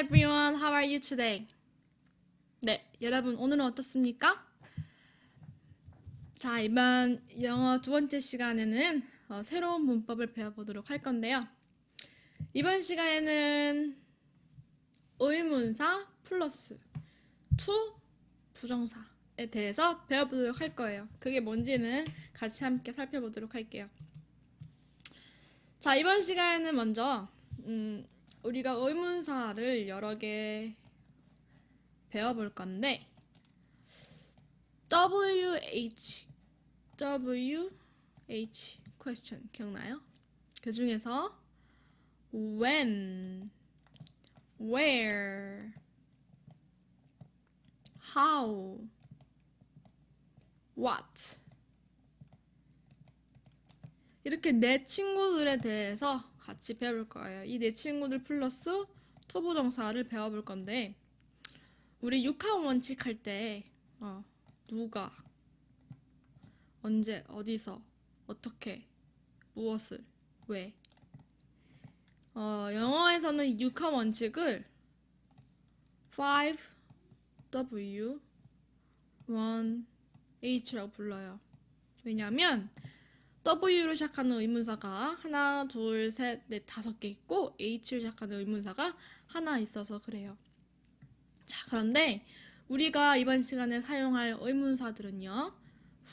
everyone. How are you today? 네, 여러분 오늘은 어떻습니까? 자, 이번 영어 두 번째 시간에는 어, 새로운 문법을 배워보도록 할 건데요. 이번 시간에는 의문사 플러스 to 부정사에 대해서 배워보도록 할 거예요. 그게 뭔지는 같이 함께 살펴보도록 할게요. 자, 이번 시간에는 먼저 음, 우리가 의문사를 여러 개 배워볼 건데 WH WH question 기억나요? 그 중에서 when, where, how, what 이렇게 네 친구들에 대해서 같이 배워볼 거예요. 이 네 친구들 플러스 투부정사를 배워볼 건데 우리 육하원 원칙 할때 어, 누가 언제 어디서 어떻게 무엇을 왜 어, 영어에서는 육하 원칙을 5W 1H라고 불러요. 왜냐면 W로 시작하는 의문사가 하나, 둘, 셋, 넷, 다섯 개 있고 H로 시작하는 의문사가 하나 있어서 그래요. 자, 그런데 우리가 이번 시간에 사용할 의문사들은요.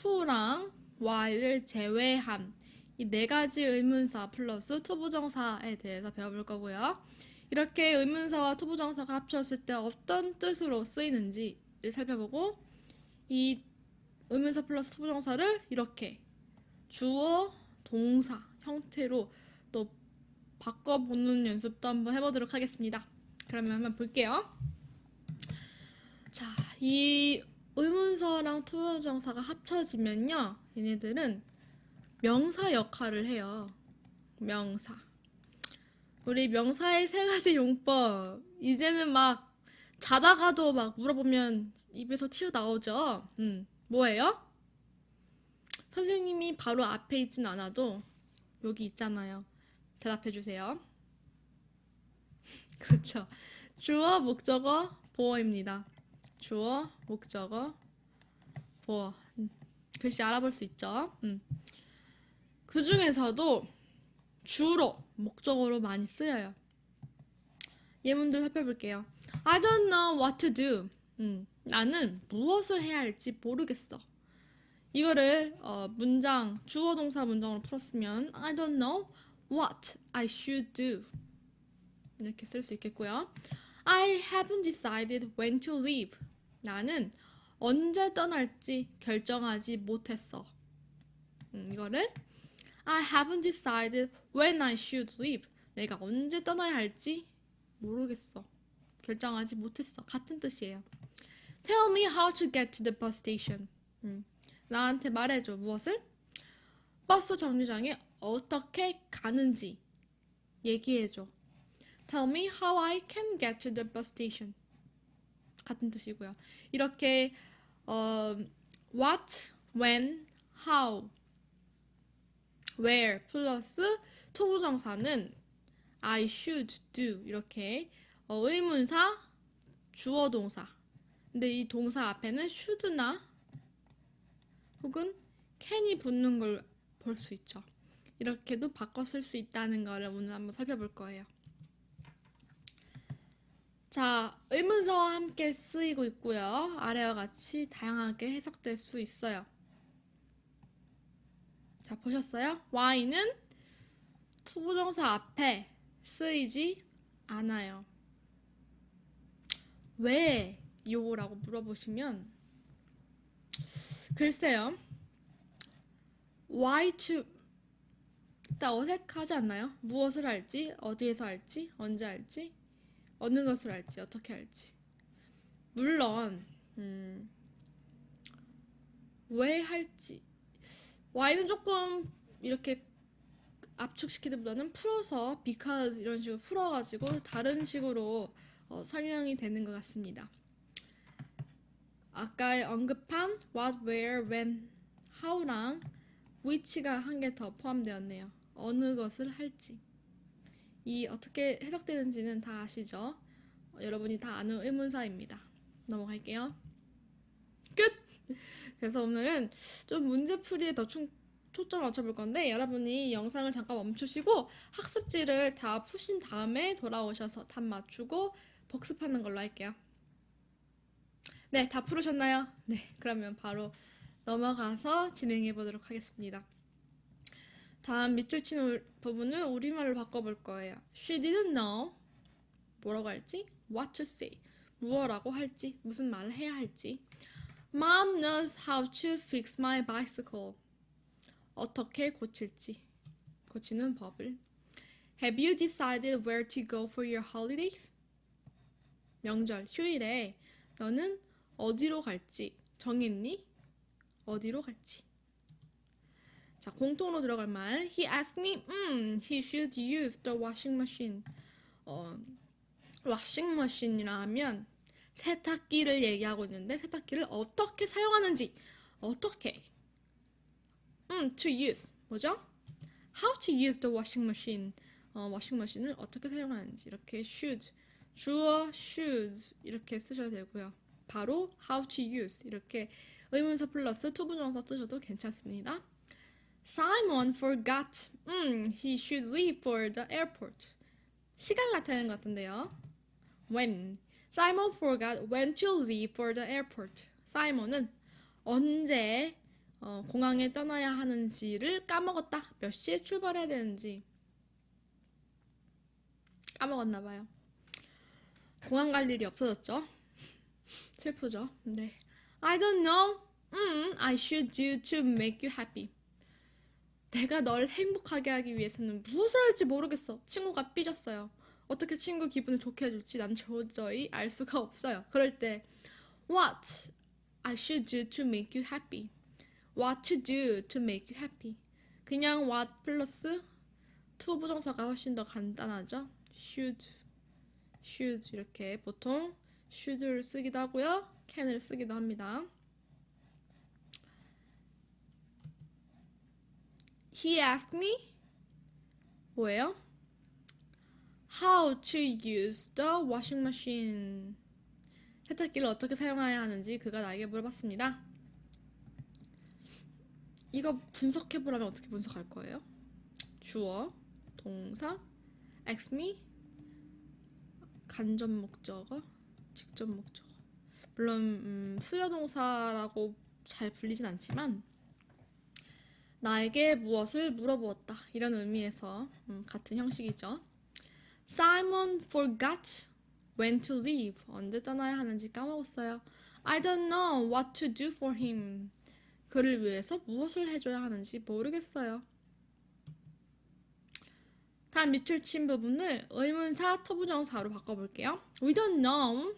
who랑 why를 제외한 이 네 가지 의문사 플러스 투부정사에 대해서 배워볼 거고요. 이렇게 의문사와 투부정사가 합쳤을 때 어떤 뜻으로 쓰이는지를 살펴보고 이 의문사 플러스 투부정사를 이렇게 주어, 동사 형태로 또 바꿔보는 연습도 한번 해보도록 하겠습니다. 그러면 한번 볼게요. 자, 이 의문사랑 투부정사가 합쳐지면요, 얘네들은 명사 역할을 해요. 명사. 우리 명사의 세 가지 용법. 이제는 막 자다가도 막 물어보면 입에서 튀어나오죠. 음, 뭐예요? 선생님이 바로 앞에 있진 않아도 여기 있잖아요. 대답해 주세요. 그렇죠. 주어, 목적어, 보어입니다. 주어, 목적어, 보어. 음, 글씨 알아볼 수 있죠. 음. 그 중에서도 주로 목적어로 많이 쓰여요. 예문들 살펴볼게요. I don't know what to do. 음, 나는 무엇을 해야 할지 모르겠어. 이거를 어, 문장 주어 동사 문장으로 풀었으면 I don't know what I should do 이렇게 쓸 수 있겠고요. I haven't decided when to leave. 나는 언제 떠날지 결정하지 못했어. 음, 이거를 I haven't decided when I should leave. 내가 언제 떠나야 할지 모르겠어. 결정하지 못했어. 같은 뜻이에요. Tell me how to get to the bus station. 음, 나한테 말해줘. 무엇을? 버스 정류장에 어떻게 가는지 얘기해줘. Tell me how I can get to the bus station. 같은 뜻이고요. 이렇게 어, what, when, how, where 플러스 토부정사는 I should do 이렇게 어, 의문사, 주어 동사. 근데 이 동사 앞에는 should나 혹은 can이 붙는 걸 볼 수 있죠. 이렇게도 바꿔 쓸 수 있다는 거를 오늘 한번 살펴볼 거예요. 자, 의문사와 함께 쓰이고 있고요. 아래와 같이 다양하게 해석될 수 있어요. 자, 보셨어요? Y는 투부정사 앞에 쓰이지 않아요. 왜 요 라고 물어보시면 글쎄요. why to 딱 어색하지 않나요? 무엇을 할지, 어디에서 할지, 언제 할지, 어느 것을 할지, 어떻게 할지. 물론 음, 왜 할지 why는 조금 이렇게 압축시키기보다는 풀어서 because 이런 식으로 풀어가지고 다른 식으로 어, 설명이 되는 것 같습니다. 아까 언급한 what, where, when, how랑 which가 한 개 더 포함되었네요. 어느 것을 할지. 이 어떻게 해석되는지는 다 아시죠? 어, 여러분이 다 아는 의문사입니다. 넘어갈게요. 끝! 그래서 오늘은 좀 문제풀이에 더 충, 초점을 맞춰볼 건데 여러분이 영상을 잠깐 멈추시고 학습지를 다 푸신 다음에 돌아오셔서 답 맞추고 복습하는 걸로 할게요. 네, 다 풀으셨나요? 네, 그러면 바로 넘어가서 진행해 보도록 하겠습니다. 다음 밑줄 치는 부분을 우리말로 바꿔볼 거예요. She didn't know 뭐라고 할지, what to say 무엇라고 할지, 무슨 말을 해야 할지. Mom knows how to fix my bicycle. 어떻게 고칠지, 고치는 법을. Have you decided where to go for your holidays? 명절, 휴일에 너는 어디로 갈지 정했니? 어디로 갈지. 자, 공통으로 들어갈 말. He asked me, 음, he should use the washing machine. 어, washing machine이라 하면 세탁기를 얘기하고 있는데 세탁기를 어떻게 사용하는지 어떻게 음, to use 뭐죠? How to use the washing machine 어, washing machine을 어떻게 사용하는지 이렇게 should 주어 should 이렇게 쓰셔도 되고요. 바로 how to use 이렇게 의문사 플러스 투부정사 쓰셔도 괜찮습니다. Simon forgot. 음, he should leave for the airport. 시간 나타내는 것 같은데요. When Simon forgot when to leave for the airport. 사이먼은 언제 어, 공항에 떠나야 하는지를 까먹었다. 몇 시에 출발해야 되는지 까먹었나 봐요. 공항 갈 일이 없어졌죠. 슬프죠. 네. I don't know. 음, I should do to make you happy. 내가 널 행복하게 하기 위해서는 무엇을 할지 모르겠어. 친구가 삐졌어요. 어떻게 친구 기분을 좋게 해줄지 난 도저히 알 수가 없어요. 그럴 때 What I should do to make you happy. What to do to make you happy. 그냥 what 플러스 to 부정사가 훨씬 더 간단하죠. should, should 이렇게 보통 should를 쓰기도 하고요. can을 쓰기도 합니다. He asked me 뭐예요? How to use the washing machine. 세탁기를 어떻게 사용해야 하는지 그가 나에게 물어봤습니다. 이거 분석해 보라면 어떻게 분석할 거예요? 주어, 동사, ask me, 간접 목적어, 직접 목적어. 물론 음, 수요 동사라고 잘 불리진 않지만 나에게 무엇을 물어보았다 이런 의미에서 음, 같은 형식이죠. Simon forgot when to leave. 언제 떠나야 하는지 까먹었어요. I don't know what to do for him. 그를 위해서 무엇을 해줘야 하는지 모르겠어요. 다음 밑줄 친 부분을 의문사 투부정사로 바꿔볼게요. We don't know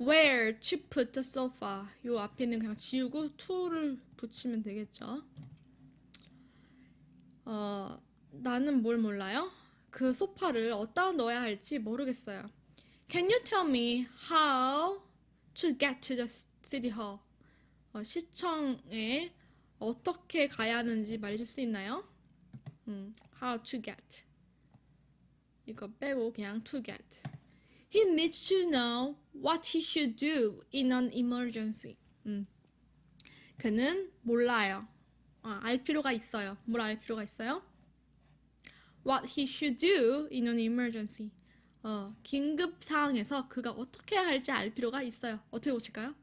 where to put the sofa. 요 앞에는 그냥 지우고 to를 붙이면 되겠죠. 어, 나는 뭘 몰라요? 그 소파를 어디다 넣어야 할지 모르겠어요. Can you tell me how to get to the city hall? 어, 시청에 어떻게 가야 하는지 말해줄 수 있나요? 음, how to get. 이거 빼고 그냥 to get. He needs to know what he should do in an emergency. 음. 그는 몰라요. 아, 알 필요가 있어요. 뭘 알 필요가 있어요? What he should do in an emergency. 어, 긴급 상황에서 그가 어떻게 해야 할지 알 필요가 있어요. 어떻게 고칠까요?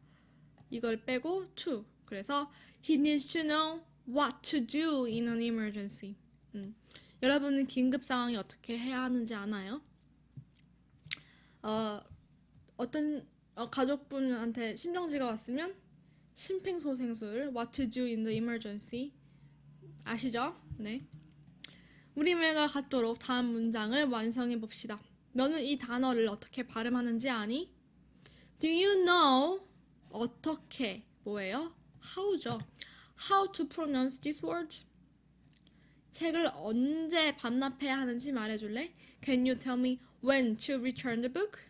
이걸 빼고 to. 그래서 he needs to know what to do in an emergency. 음. 여러분은 긴급 상황이 어떻게 해야 하는지 아나요? 어, 어떤 어, 가족분한테 심정지가 왔으면 심폐소생술 what to do in the emergency 아시죠? 네. 우리말과 같도록 다음 문장을 완성해 봅시다. 너는 이 단어를 어떻게 발음하는지 아니? Do you know 어떻게 뭐예요? how죠. How to pronounce this word? 책을 언제 반납해야 하는지 말해줄래? Can you tell me when to return the book?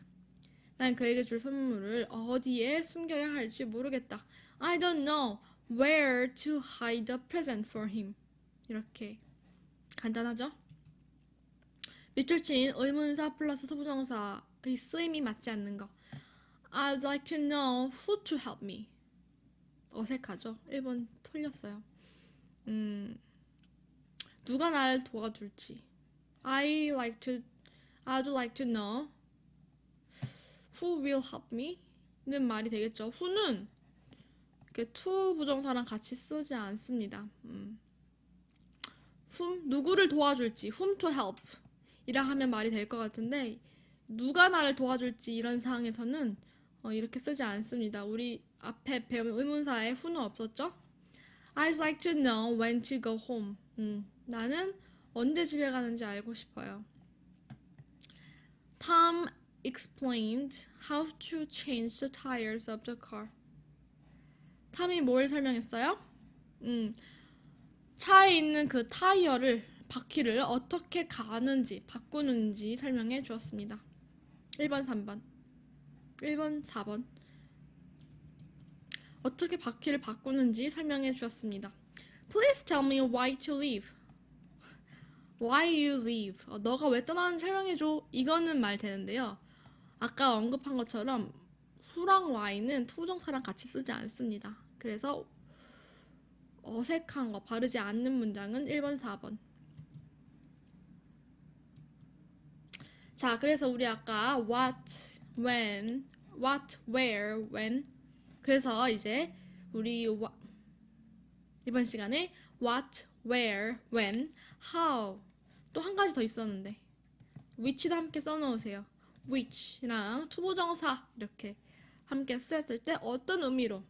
난 그에게 줄 선물을 어디에 숨겨야 할지 모르겠다. I don't know where to hide the present for him. 이렇게 간단하죠? 밑줄 친 의문사 플러스 서부정사 이 쓰임이 맞지 않는 거. I'd like to know who to help me. 어색하죠? 1번 틀렸어요. 음, 누가 날 도와줄지. I like to, I'd like to know who will help me. 는 말이 되겠죠. who는 이렇게 to 부정사랑 같이 쓰지 않습니다. 음. whom 누구를 도와줄지 whom to help 이라 하면 말이 될 것 같은데 누가 나를 도와줄지 이런 상황에서는 어, 이렇게 쓰지 않습니다. 우리 앞에 배운 의문사에 who는 없었죠? I'd like to know when to go home. 음, 나는 언제 집에 가는지 알고 싶어요. Tom explained how to change the tires of the car. 탐이 뭘 설명했어요? 음, 차에 있는 그 타이어를 바퀴를 어떻게 가는지 바꾸는지 설명해 주었습니다. 1번, 3번. 1번, 4번. 어떻게 바퀴를 바꾸는지 설명해 주었습니다. Please tell me why to leave. Why you leave? 어, 너가 왜 떠나는지 설명해 줘. 이거는 말 되는데요. 아까 언급한 것처럼 who랑 why는 토종사랑 같이 쓰지 않습니다. 그래서 어색한 거, 바르지 않는 문장은 1번, 4번. 자, 그래서 우리 아까 what, when, what, where, when. 그래서 이제 우리 와- 이번 시간에 what, where, when, how 또 한 가지 더 있었는데 which도 함께 써놓으세요. Which랑 투부정사 이렇게 함께 쓰였을 때 어떤 의미로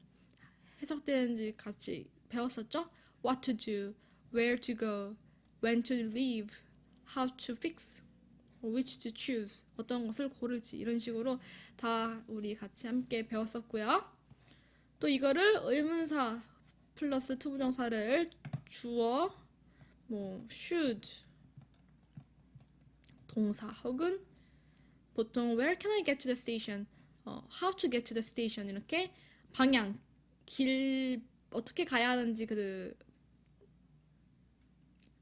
해석되는지 같이 배웠었죠? What to do, where to go, when to leave, how to fix, which to choose, 어떤 것을 고를지 이런 식으로 다 우리 같이 함께 배웠었고요. 또 이거를 의문사 플러스 투부정사를 주어, 뭐 should 동사 혹은 보통 where can I get to the station, 어, how to get to the station 이렇게 방향, 길 어떻게 가야 하는지 그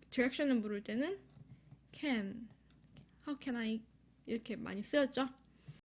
direction을 물을 때는 can, how can I 이렇게 많이 쓰였죠.